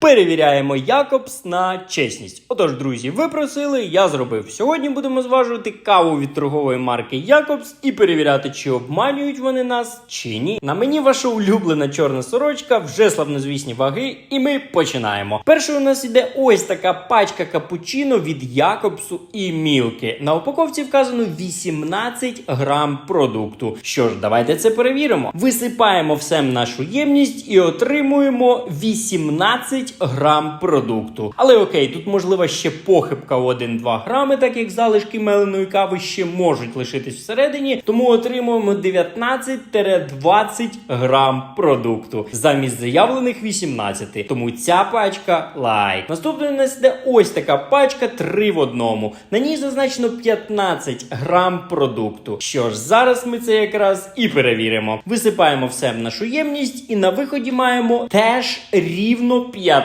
Перевіряємо Якобс на чесність. Отож, друзі, ви просили, я зробив. Сьогодні будемо зважувати каву від торгової марки Якобс і перевіряти, чи обманюють вони нас, чи ні. На мені ваша улюблена чорна сорочка, вже славнозвісні ваги, і ми починаємо. Першою у нас іде ось така пачка капучино від Якобсу і Мілки. На упаковці вказано 18 грам продукту. Що ж, давайте це перевіримо. Висипаємо все в нашу ємність і отримуємо 18 грам продукту. Але окей, тут можлива ще похибка у 1-2 грами, так як залишки меленої кави ще можуть лишитись всередині, тому отримуємо 19-20 грам продукту замість заявлених 18. Тому ця пачка лайк. Наступною у нас йде ось така пачка 3 в одному. На ній зазначено 15 грам продукту. Що ж, зараз ми це якраз і перевіримо. Висипаємо все в нашу ємність, і на виході маємо теж рівно 15